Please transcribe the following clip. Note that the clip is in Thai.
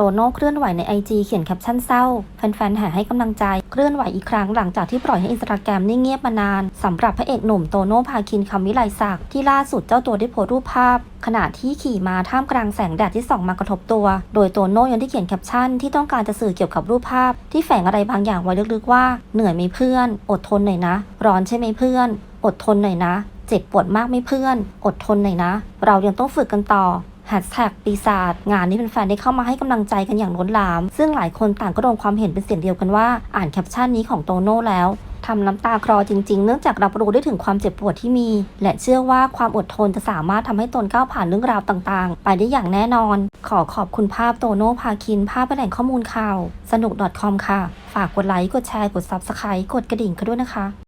โตโน่เคลื่อนไหวในไอจีเขียนแคปชั่นเศร้า แฟนๆแห่ให้กำลังใจ เคลื่อนไหวอีกครั้งหลังจากที่ปล่อยให้อินสตาแกรมนิ่งเงียบมานานสำหรับพระเอกหนุ่มโตโน่พาคินคำวิไลศักดิ์ที่ล่าสุดเจ้าตัวได้โพสต์รูปภาพ ขณะที่ขี่มาท่ามกลางแสงแดดที่ส่องมากระทบตัว โดยโตโน่ยังได้เขียนแคปชั่นที่ต้องการจะสื่อเกี่ยวกับรูปภาพ ที่แฝงอะไรบางอย่างไว้ลึกๆว่า เหนื่อยไหมเพื่อน อดทนหน่อยนะ ร้อนใช่ไหมเพื่อน อดทนหน่อยนะ เจ็บปวดมากไหมเพื่อน อดทนหน่อยนะ เรายังต้องฝึกกันต่อ แฮชแท็กปีศาจงานนี้เป็นแฟนๆได้เข้ามาให้กำลังใจกันอย่างล้นหลาม ซึ่งหลายคนต่างก็ลงความเห็นเป็นเสียงเดียวกันว่าอ่านแคปชั่นนี้ของโตโน่แล้วทำน้ำตาคลอจริงๆ เนื่องจากรับรู้ได้ถึงความเจ็บปวดที่มี และเชื่อว่าความอดทนจะสามารถทำให้ตนก้าวผ่านเรื่องราวต่างๆ ไปได้อย่างแน่นอน ขอขอบคุณภาพโตโน่พาคิน ภาพแหล่งข้อมูลข่าว สนุก .com ค่ะ ฝากกดไลค์ กดแชร์ กด Subscribe กดกระดิ่งกันด้วยนะคะ